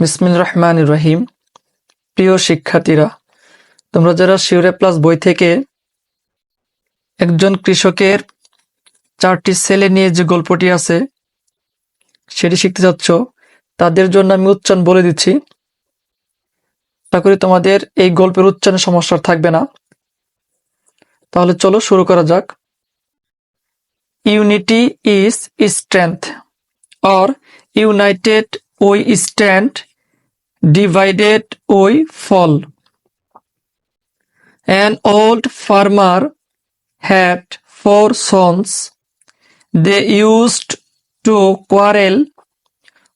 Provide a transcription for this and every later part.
বিসমিল রহমান রহিম প্রিয় শিক্ষার্থীরা, তোমরা যারা শিউরে প্লাস বই থেকে একজন কৃষকের চারটি ছেলে নিয়ে যে গল্পটি আছে, সেটি শিখতে যাচ্ছ, তাদের জন্য আমি উচ্চারণ বলে দিচ্ছি। তা করি তোমাদের এই গল্পের উচ্চারণে সমস্যা থাকবে না। তাহলে চলো শুরু করা যাক। Unity is strength or united we stand divided we fall. An old farmer had four sons. They used to quarrel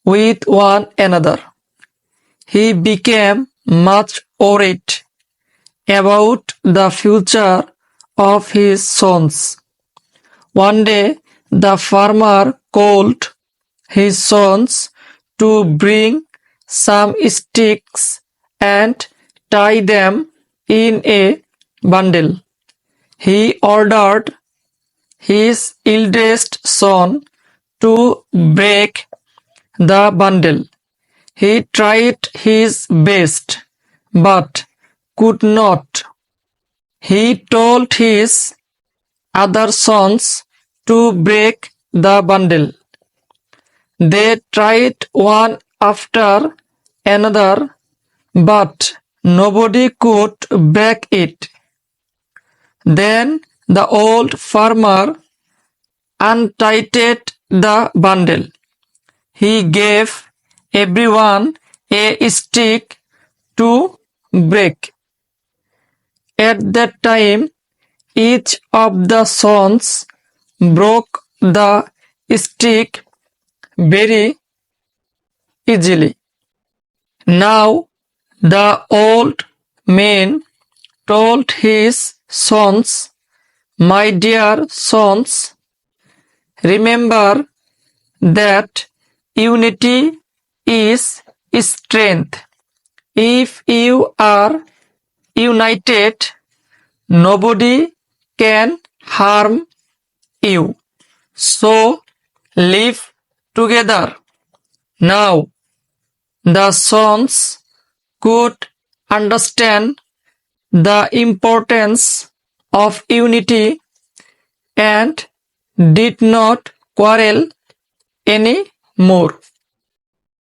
with one another. He became much worried about the future of his sons. One day, the farmer called his sons to bring some sticks and tie them in a bundle. He ordered his eldest son to break the bundle. He tried his best but could not. He told his other sons to break the bundle. They tried one after another, but nobody could break it. Then the old farmer untighted the bundle. He gave everyone a stick to break. At that time, each of the sons broke the stick very easily. Now the old man told his sons, My dear sons, remember that unity is strength. If you are united, nobody can harm you. So live together. Now the sons could understand the importance of unity and did not quarrel any more.